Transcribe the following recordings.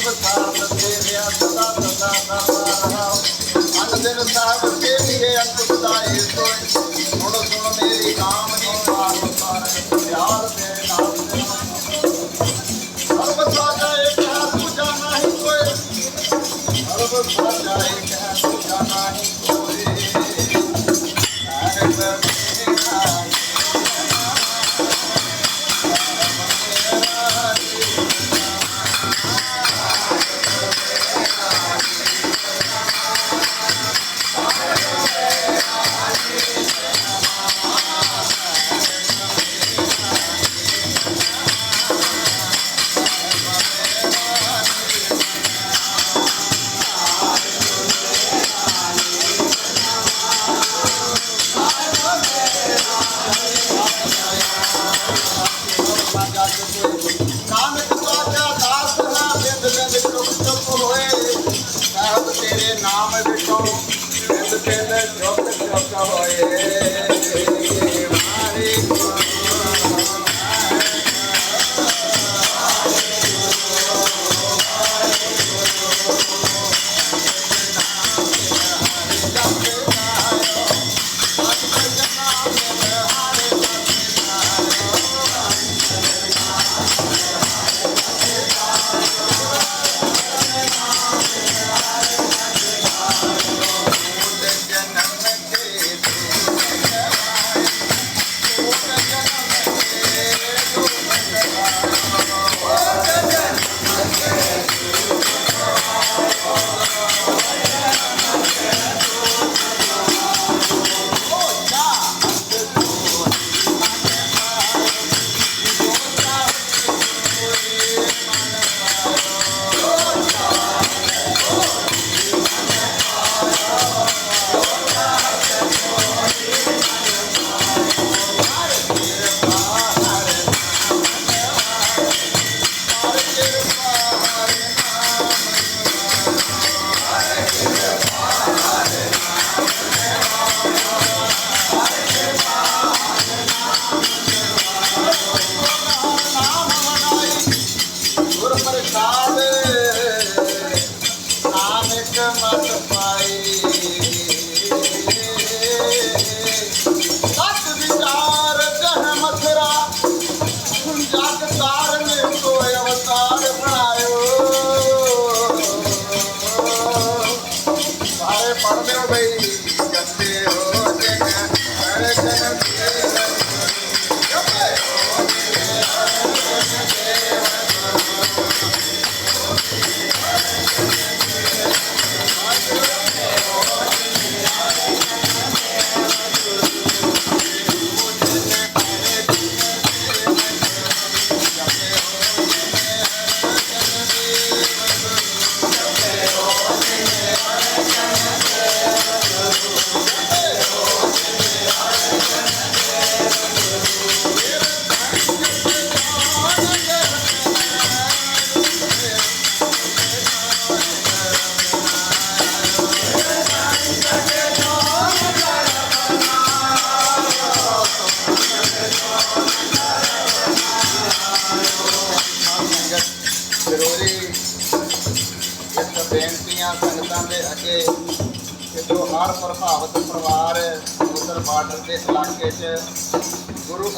ਸਾਹਿਬ ਸਾਥ ਤੇਰਿਆ ਸਦਾ ਸਦਾ ਨਾਮ ਅੰਨ ਦਿਨ ਸਾਹਿਬ ਤੇਰੀਏ ਅੰਤ ਦਾਏ ਸੋਏ ਸੁਣ ਸੁਣ ਮੇਰੀ ਕਾਮਨੀ ਪਾਰ ਪਾਰ ਪਿਆਰ ਦੇ ਨਾਮ ਤੇ ਸਰਬ ਸਾਜਾ ਇੱਕ ਹੱਥ ਜਾਣਾ ਹੀ ਕੋਈ ਸਰਬ ਸਾਜਾ ਇੱਕ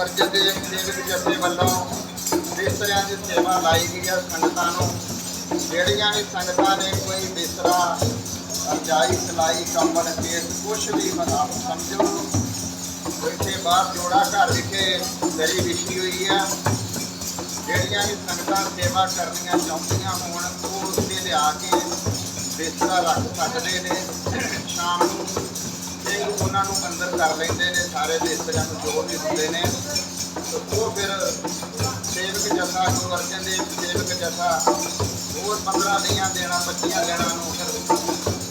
ਗੁਰੂ ਅਰਜਨ ਦੇਵ ਸੇਵਕ ਜਥੇ ਵੱਲੋਂ ਬਿਸਤਰਿਆਂ ਦੀ ਸੇਵਾ ਲਾਈ ਗਈ ਹੈ ਸੰਗਤਾਂ ਨੂੰ। ਜਿਹੜੀਆਂ ਵੀ ਸੰਗਤਾਂ ਨੇ ਕੋਈ ਬਿਸਤਰਾ, ਰਜਾਈ, ਸਲਾਈ, ਕੰਬਲ, ਕੇਸ, ਕੁਛ ਵੀ ਬਣਾ ਸਮਝੋ, ਇੱਥੇ ਬਾਹਰ ਜੋੜਾ ਘਰ ਵਿਖੇ ਦਰੀ ਵਿਛੀ ਹੋਈ ਹੈ। ਜਿਹੜੀਆਂ ਵੀ ਸੰਗਤਾਂ ਸੇਵਾ ਕਰਨੀਆਂ ਚਾਹੁੰਦੀਆਂ ਹੋਣ, ਉਹ ਉੱਤੇ ਲਿਆ ਕੇ ਬਿਸਤਰਾ ਰੱਖ ਸਕਦੇ ਨੇ। ਸ਼ਾਮ ਨੂੰ ਤੇ ਉਹਨਾਂ ਨੂੰ ਅੰਦਰ ਕਰ ਲੈਂਦੇ ਨੇ, ਸਾਰੇ ਬਿਸਤਰਿਆਂ ਨੂੰ ਜੋ ਵੀ ਹੁੰਦੇ ਨੇ। ਉਹ ਫਿਰ ਸੇਵਕ ਜਥਾ, ਗੁਰੂ ਅਰਜਨ ਦੇਵ ਸੇਵਕ ਜਥਾ, ਹੋਰ 15 ਦੀਆਂ ਦੇਣਾ 25 ਦੇਣਾ ਨੂੰ ਫਿਰ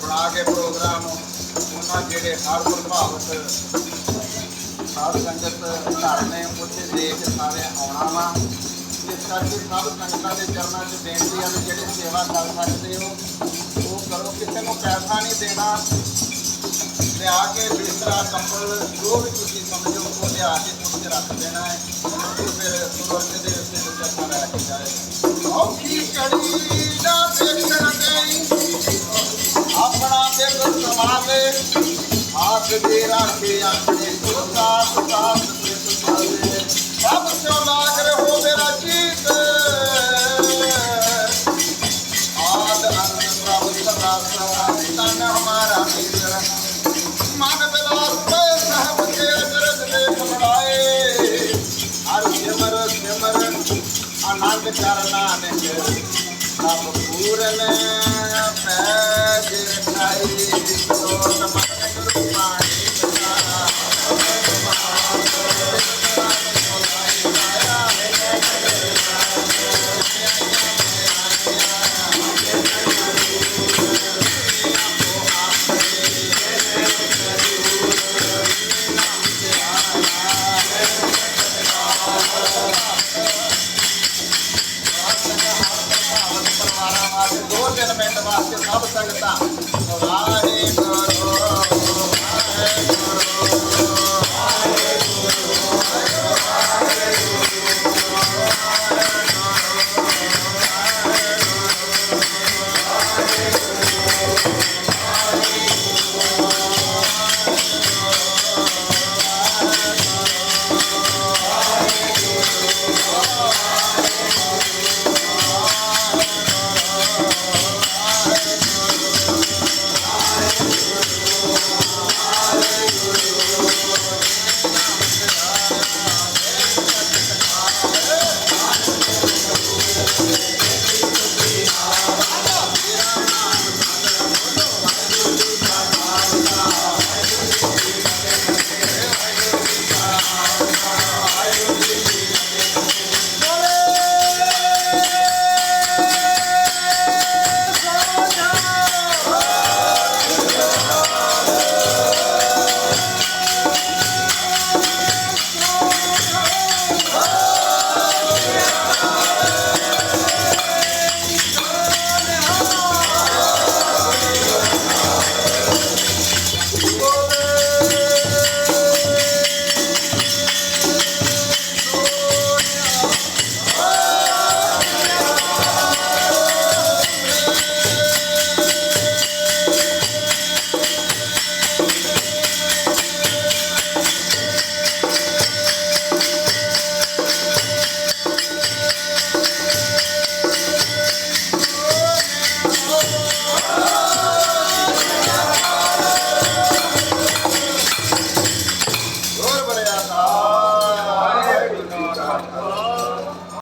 ਬਣਾ ਕੇ ਪ੍ਰੋਗਰਾਮ ਉਹਨਾਂ ਜਿਹੜੇ ਹਰ ਪ੍ਰਭਾਵਿਤ ਸਾਧ ਸੰਗਤ ਘਰ ਨੇ, ਉੱਥੇ ਦੇਖ ਸਾਰੇ ਆਉਣਾ ਵਾ। ਇਸ ਕਰਕੇ ਸਭ ਸੰਗਤਾਂ ਦੇ ਚਰਨਾਂ 'ਚ ਬੇਨਤੀ ਹੈ ਵੀ ਜਿਹੜੇ ਸੇਵਾ ਕਰ ਸਕਦੇ ਹੋ, ਉਹ ਕਰੋ। ਕਿਸੇ ਨੂੰ ਪੈਸਾ ਨਹੀਂ ਦੇਣਾ। ਲਿਆ ਕੇ ਬਿਸਤਰਾ, ਕੰਬਲ, ਜੋ ਵੀ ਤੁਸੀਂ ਸਮਝੋ, ਉਹ ਲਿਆ ਕੇ ਤੁਸੀਂ ਰੱਖ ਦੇਣਾ ਹੈ। ਤੇ ਫਿਰ ਸੁਰਤ ਦੇ ਉੱਤੇ ਜੱਟਾ ਰੱਖ ਕੇ ਜਾਏ। ਔਖੀ ਕੜੀ ਨਾ ਦੇਖਣ ਗਈ ਆਪਣਾ ਦਿਲ ਸਮਾਵੇ ਹੱਥ ਦੇ ਰੱਖੇ ਆਪਣੇ ਸੁਤਾ ਸੁਤਾ ਤੇ ਸੁਤਾਵੇ ਸਭ ਤੋਂ ਲਾਗ ਰਹੋ ਮੇਰਾ ਜੀਤ। ਆਦ ਅਨੰਦ ਪ੍ਰਭ ਸਦਾ ਸਵਾਵੇ ਨਾਨਕ ਚਰਨਾ ਨਿਜ ਸਭ ਪੂਰਨ ਪੈ ਜਿਠਾਈ ਜਿਤੋ ਵਾਸਤੇ ਦੋ ਦਿਨ ਪਿੰਡ ਵਾਸਤੇ ਸਭ ਸੰਗਤਾਂ। ਰਾਣੇ ਨਾਮ